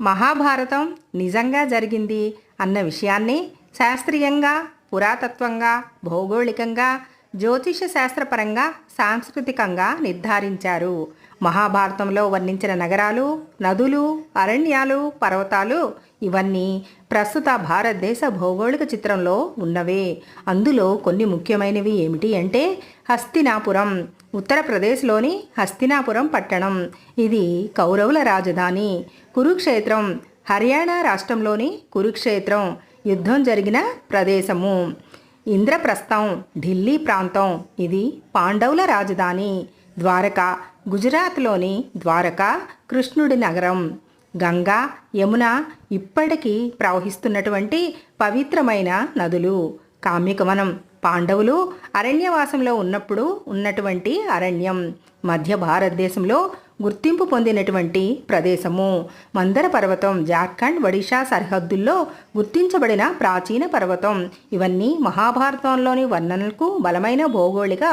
మహాభారతం నిజంగా జరిగింది అన్న విషయాన్ని శాస్త్రీయంగా పురాతత్వంగా భౌగోళికంగా జ్యోతిష శాస్త్రపరంగా సాంస్కృతికంగా నిర్ధారించారు. మహాభారతంలో వర్ణించిన నగరాలు నదులు అరణ్యాలు పర్వతాలు ఇవన్నీ ప్రస్తుత భారతదేశ భౌగోళిక చిత్రంలో ఉన్నవే. అందులో కొన్ని ముఖ్యమైనవి ఏమిటి అంటే హస్తినాపురం. ఉత్తరప్రదేశ్లోని హస్తినాపురం పట్టణం. ఇది కౌరవుల రాజధాని. కురుక్షేత్రం హర్యానా రాష్ట్రంలోని కురుక్షేత్రం. యుద్ధం జరిగిన ప్రదేశము. ఇంద్రప్రస్థం ఢిల్లీ ప్రాంతం. ఇది పాండవుల రాజధాని. ద్వారక గుజరాత్లోని ద్వారక కృష్ణుడి నగరం. గంగా యమున ఇప్పటికీ ప్రవహిస్తున్నటువంటి పవిత్రమైన నదులు. కామ్యకవనం పాండవులు అరణ్యవాసంలో ఉన్నప్పుడు ఉన్నటువంటి అరణ్యం. మధ్య భారతదేశంలో గుర్తింపు పొందినటువంటి ప్రదేశము. మందర పర్వతం జార్ఖండ్ ఒడిషా సరిహద్దుల్లో గుర్తించబడిన ప్రాచీన పర్వతం. ఇవన్నీ మహాభారతంలోని వర్ణనలకు బలమైన భౌగోళిక